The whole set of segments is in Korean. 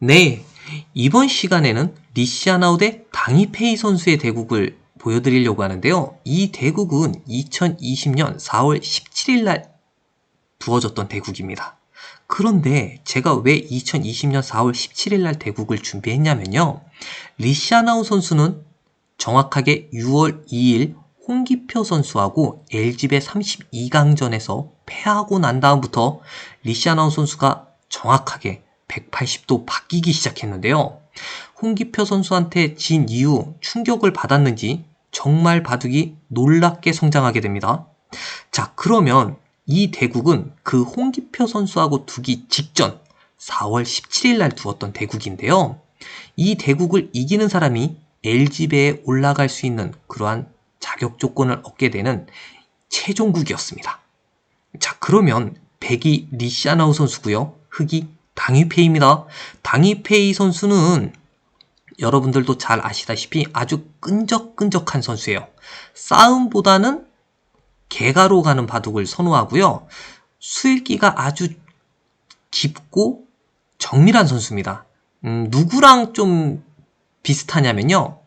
네, 이번 시간에는 리시아나우 대 당이페이 선수의 대국을 보여드리려고 하는데요. 이 대국은 2020년 4월 17일 날 두어졌던 대국입니다. 그런데 제가 왜 2020년 4월 17일 날 대국을 준비했냐면요. 리시아나우 선수는 정확하게 6월 2일 홍기표 선수하고 LG배 32강전에서 패하고 난 다음부터 리시아나우 선수가 정확하게 180도 바뀌기 시작했는데요. 홍기표 선수한테 진 이후 충격을 받았는지 정말 바둑이 놀랍게 성장하게 됩니다. 자, 그러면 이 대국은 그 홍기표 선수하고 두기 직전 4월 17일 날 두었던 대국인데요. 이 대국을 이기는 사람이 LG배에 올라갈 수 있는 그러한 자격 조건을 얻게 되는 최종국이었습니다. 자, 그러면 백이 리시아나우 선수고요. 흑이 당위페이입니다. 당위페이 선수는 여러분들도 잘 아시다시피 아주 끈적끈적한 선수예요. 싸움보다는 개가로 가는 바둑을 선호하고요. 수일기가 아주 깊고 정밀한 선수입니다. 음, 누구랑 좀 비슷하냐면요.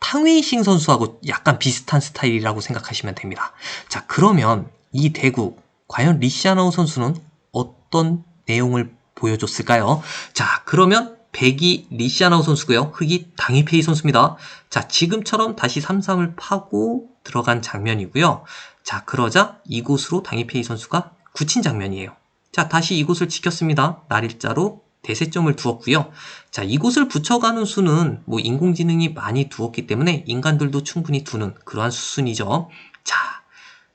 탕웨이싱 선수하고 약간 비슷한 스타일이라고 생각하시면 됩니다. 자, 그러면 이 대국, 과연 리시아나우 선수는 어떤 내용을 보여줬을까요? 자, 그러면 백이 리시아나우 선수고요. 흑이 당위페이 선수입니다. 자, 지금처럼 다시 3-3을 파고 들어간 장면이고요. 자, 그러자 이곳으로 당위페이 선수가 굳힌 장면이에요. 자, 다시 이곳을 지켰습니다. 날일자로 대세점을 두었고요. 자, 이곳을 붙여가는 수는 뭐 인공지능이 많이 두었기 때문에 인간들도 충분히 두는 그러한 수순이죠. 자,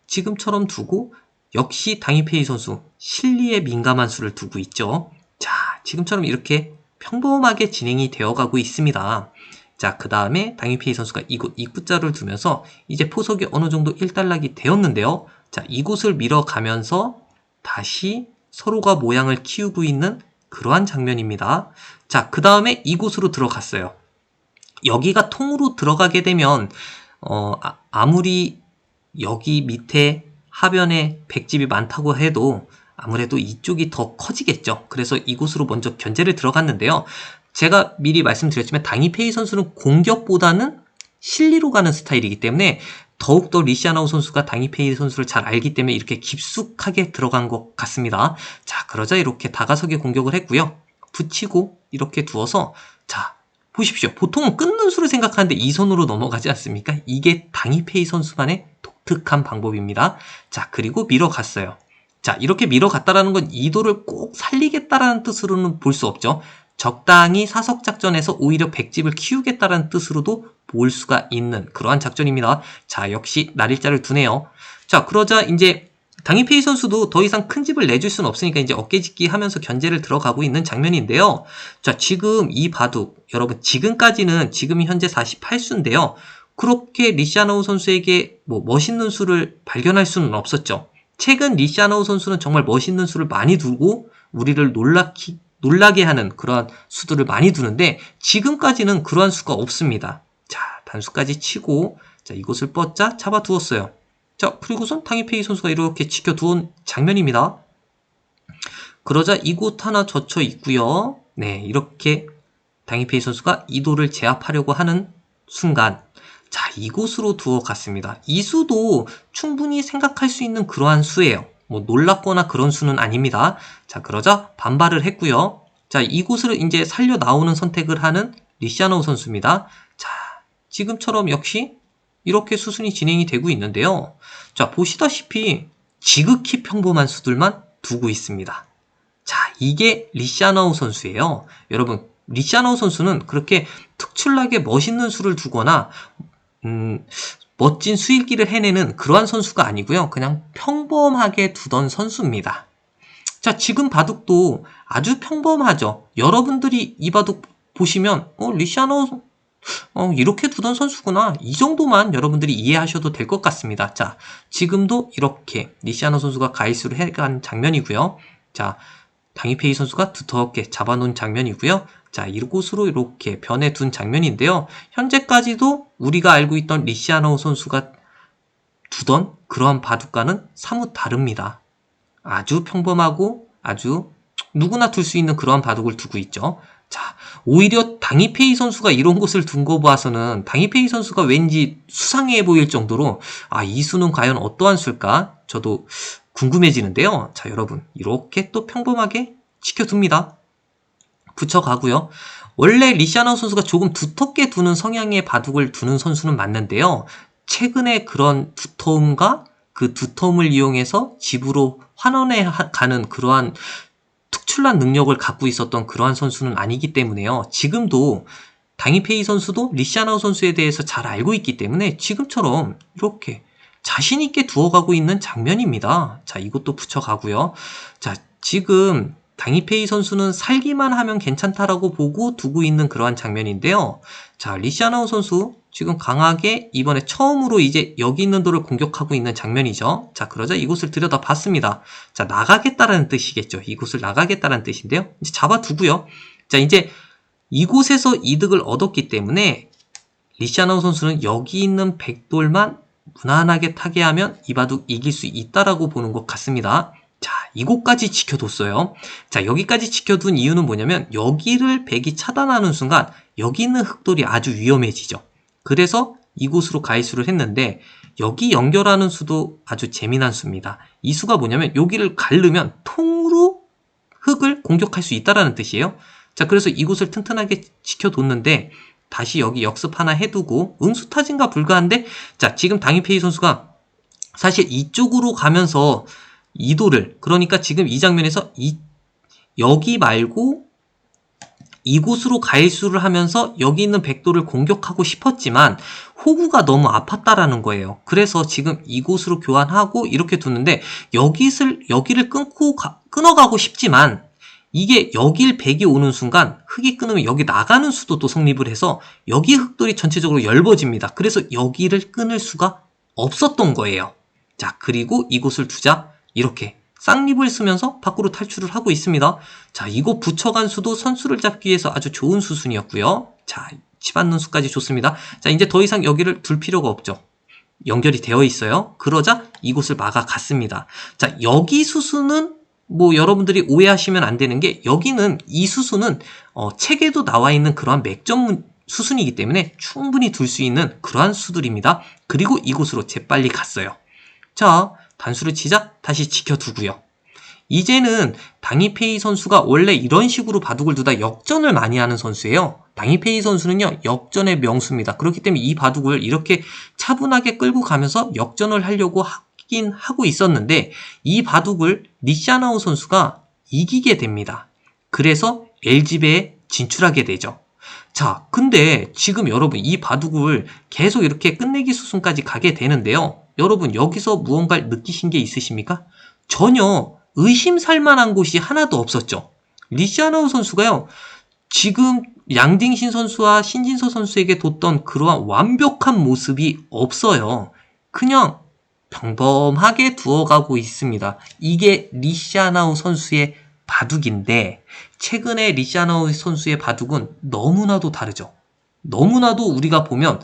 지금처럼 두고 역시 당이페이 선수 실리에 민감한 수를 두고 있죠. 자, 지금처럼 이렇게 평범하게 진행이 되어가고 있습니다. 자, 그 다음에 당이페이 선수가 이곳 입구자를 두면서 이제 포석이 어느 정도 일단락이 되었는데요. 자, 이곳을 밀어가면서 다시 서로가 모양을 키우고 있는 그러한 장면입니다. 자, 그 다음에 이곳으로 들어갔어요. 여기가 통으로 들어가게 되면 어, 아, 아무리 여기 밑에 하변에 백집이 많다고 해도 아무래도 이쪽이 더 커지겠죠. 그래서 이곳으로 먼저 견제를 들어갔는데요. 제가 미리 말씀드렸지만 당이페이 선수는 공격보다는 실리로 가는 스타일이기 때문에 더욱더 리시아나우 선수가 당이페이 선수를 잘 알기 때문에 이렇게 깊숙하게 들어간 것 같습니다. 자, 그러자 이렇게 다가서게 공격을 했고요. 붙이고 이렇게 두어서 자, 보십시오. 보통은 끊는 수를 생각하는데 이 손으로 넘어가지 않습니까? 이게 당이페이 선수만의 독특한 방법입니다. 자, 그리고 밀어갔어요. 자, 이렇게 밀어갔다라는 건 이도를 꼭 살리겠다라는 뜻으로는 볼 수 없죠. 적당히 사석 작전에서 오히려 백집을 키우겠다라는 뜻으로도 볼 수가 있는 그러한 작전입니다. 자, 역시 날일자를 두네요. 자, 그러자 이제 당이페이 선수도 더 이상 큰 집을 내줄 수는 없으니까 이제 어깨짓기 하면서 견제를 들어가고 있는 장면인데요. 자, 지금 이 바둑, 여러분, 지금까지는 지금이 현재 48수인데요. 그렇게 리시아노우 선수에게 뭐 멋있는 수를 발견할 수는 없었죠. 최근 리시아노우 선수는 정말 멋있는 수를 많이 두고 우리를 놀라키, 놀라게 하는 그러한 수들을 많이 두는데 지금까지는 그러한 수가 없습니다. 자, 단수까지 치고 자, 이곳을 뻗자 잡아두었어요. 자, 그리고선 탕이페이 선수가 이렇게 지켜두은 장면입니다. 그러자 이곳 하나 젖혀 있고요. 네, 이렇게 당이페이 선수가 이도를 제압하려고 하는 순간 자, 이곳으로 두어 갔습니다. 이 수도 충분히 생각할 수 있는 그러한 수예요. 뭐 놀랍거나 그런 수는 아닙니다. 자, 그러자 반발을 했고요. 자, 이곳을 이제 살려 나오는 선택을 하는 리시아노 선수입니다. 자, 지금처럼 역시 이렇게 수순이 진행이 되고 있는데요. 자, 보시다시피 지극히 평범한 수들만 두고 있습니다. 자, 이게 리시아나우 선수예요. 여러분, 리시아나우 선수는 그렇게 특출나게 멋있는 수를 두거나 음, 멋진 수일기를 해내는 그러한 선수가 아니고요. 그냥 평범하게 두던 선수입니다. 자, 지금 바둑도 아주 평범하죠. 여러분들이 이 바둑 보시면 어, 리시아노 어, 이렇게 두던 선수구나. 이 정도만 여러분들이 이해하셔도 될 것 같습니다. 자, 지금도 이렇게 리시아노 선수가 가이스로 해간 장면이고요. 자, 당이페이 선수가 두텁게 잡아놓은 장면이고요. 자, 이곳으로 이렇게 변해 둔 장면인데요. 현재까지도 우리가 알고 있던 리시아노 선수가 두던 그러한 바둑과는 사뭇 다릅니다. 아주 평범하고 아주 누구나 둘 수 있는 그러한 바둑을 두고 있죠. 자, 오히려 당이페이 선수가 이런 곳을 둔 거 봐서는 당이페이 선수가 왠지 수상해 보일 정도로 아, 이 수는 과연 어떠한 수일까? 저도 궁금해지는데요. 자, 여러분. 이렇게 또 평범하게 지켜둡니다. 붙여가고요. 원래 리시아나우 선수가 조금 두텁게 두는 성향의 바둑을 두는 선수는 맞는데요. 최근에 그런 두터움과 그 두터움을 이용해서 집으로 환원해 가는 그러한 특출난 능력을 갖고 있었던 그러한 선수는 아니기 때문에요. 지금도 당이페이 선수도 리시아나우 선수에 대해서 잘 알고 있기 때문에 지금처럼 이렇게 자신있게 두어가고 있는 장면입니다. 자, 이것도 붙여가고요. 자, 지금 당이페이 선수는 살기만 하면 괜찮다라고 보고 두고 있는 그러한 장면인데요. 자, 리시아나우 선수 지금 강하게 이번에 처음으로 이제 여기 있는 돌을 공격하고 있는 장면이죠. 자, 그러자 이곳을 들여다 봤습니다. 자, 나가겠다라는 뜻이겠죠. 이곳을 나가겠다라는 뜻인데요. 이제 잡아두고요. 자, 이제 이곳에서 이득을 얻었기 때문에 리시아나우 선수는 여기 있는 백돌만 무난하게 타게 하면 이 바둑 이길 수 있다라고 보는 것 같습니다. 자, 이곳까지 지켜뒀어요. 자, 여기까지 지켜둔 이유는 뭐냐면 여기를 백이 차단하는 순간 여기 있는 흑돌이 아주 위험해지죠. 그래서 이곳으로 가이수를 했는데 여기 연결하는 수도 아주 재미난 수입니다. 이 수가 뭐냐면 여기를 가르면 통으로 흙을 공격할 수 있다라는 뜻이에요. 자, 그래서 이곳을 튼튼하게 지켜뒀는데 다시 여기 역습 하나 해두고 응수 타진과 불가한데 자, 지금 당이페이 선수가 사실 이쪽으로 가면서 이도를 그러니까 지금 이 장면에서 이 여기 말고 이곳으로 가일수를 하면서 여기 있는 백도를 공격하고 싶었지만 호구가 너무 아팠다라는 거예요. 그래서 지금 이곳으로 교환하고 이렇게 두는데 여기를 여기를 끊고 가, 끊어가고 싶지만 이게 여길 백이 오는 순간 흙이 끊으면 여기 나가는 수도 또 성립을 해서 여기 흙돌이 전체적으로 엷어집니다. 그래서 여기를 끊을 수가 없었던 거예요. 자 그리고 이곳을 두자 이렇게 쌍립을 쓰면서 밖으로 탈출을 하고 있습니다. 자, 이거 붙여간 수도 선수를 잡기 위해서 아주 좋은 수순이었고요. 자, 치받는 수까지 좋습니다. 자, 이제 더 이상 여기를 둘 필요가 없죠. 연결이 되어 있어요. 그러자 이곳을 막아갔습니다. 자, 여기 수순은 뭐 여러분들이 오해하시면 안 되는 게 여기는 이 수순은 어, 책에도 나와 있는 그러한 맥점 수순이기 때문에 충분히 둘 수 있는 그러한 수들입니다. 그리고 이곳으로 재빨리 갔어요. 자, 단수를 치자 다시 지켜두고요. 이제는 당이페이 선수가 원래 이런 식으로 바둑을 두다 역전을 많이 하는 선수예요. 당이페이 선수는요, 역전의 명수입니다. 그렇기 때문에 이 바둑을 이렇게 차분하게 끌고 가면서 역전을 하려고 하긴 하고 있었는데, 이 바둑을 니샤나우 선수가 이기게 됩니다. 그래서 LG배에 진출하게 되죠. 자, 근데 지금 여러분 이 바둑을 계속 이렇게 끝내기 수순까지 가게 되는데요. 여러분 여기서 무언가를 느끼신 게 있으십니까? 전혀 의심살 만한 곳이 하나도 없었죠. 리시아나우 선수가요. 지금 양딩신 선수와 신진서 선수에게 뒀던 그러한 완벽한 모습이 없어요. 그냥 평범하게 두어가고 있습니다. 이게 리시아나우 선수의 바둑인데 최근에 리시아나우 선수의 바둑은 너무나도 다르죠. 너무나도 우리가 보면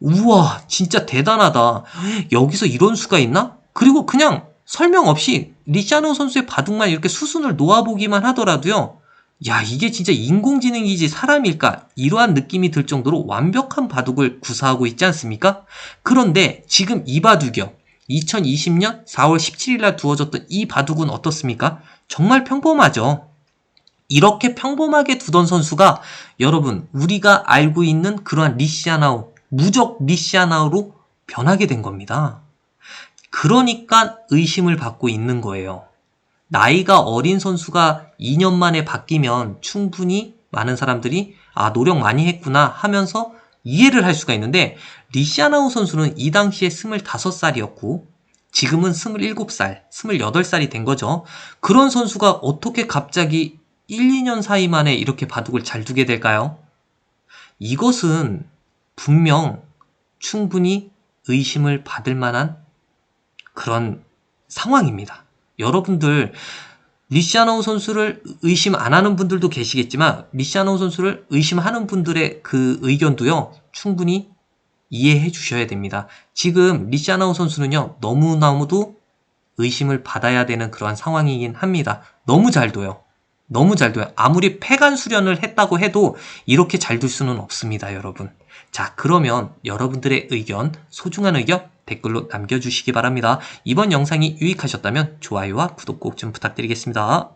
우와, 진짜 대단하다. 여기서 이런 수가 있나? 그리고 그냥 설명 없이 리샤노 선수의 바둑만 이렇게 수순을 놓아보기만 하더라도요. 야, 이게 진짜 인공지능이지 사람일까? 이러한 느낌이 들 정도로 완벽한 바둑을 구사하고 있지 않습니까? 그런데 지금 이 바둑이요. 2020년 4월 17일 날 두어졌던 이 바둑은 어떻습니까? 정말 평범하죠. 이렇게 평범하게 두던 선수가 여러분 우리가 알고 있는 그러한 리시아나우 무적 리시아나우로 변하게 된 겁니다. 그러니까 의심을 받고 있는 거예요. 나이가 어린 선수가 2년 만에 바뀌면 충분히 많은 사람들이 아, 노력 많이 했구나 하면서 이해를 할 수가 있는데 리시아나우 선수는 이 당시에 25살이었고 지금은 27살, 28살이 된 거죠. 그런 선수가 어떻게 갑자기 1, 2년 사이 만에 이렇게 바둑을 잘 두게 될까요? 이것은 분명 충분히 의심을 받을 만한 그런 상황입니다. 여러분들 리시아노 선수를 의심 안 하는 분들도 계시겠지만 리시아노 선수를 의심하는 분들의 그 의견도요 충분히 이해해 주셔야 됩니다. 지금 리시아노 선수는요 너무너무도 의심을 받아야 되는 그러한 상황이긴 합니다. 너무 잘 둬요. 너무 잘 둬요. 아무리 폐간 수련을 했다고 해도 이렇게 잘 둘 수는 없습니다, 여러분. 자, 그러면 여러분들의 의견, 소중한 의견 댓글로 남겨주시기 바랍니다. 이번 영상이 유익하셨다면 좋아요와 구독 꼭 좀 부탁드리겠습니다.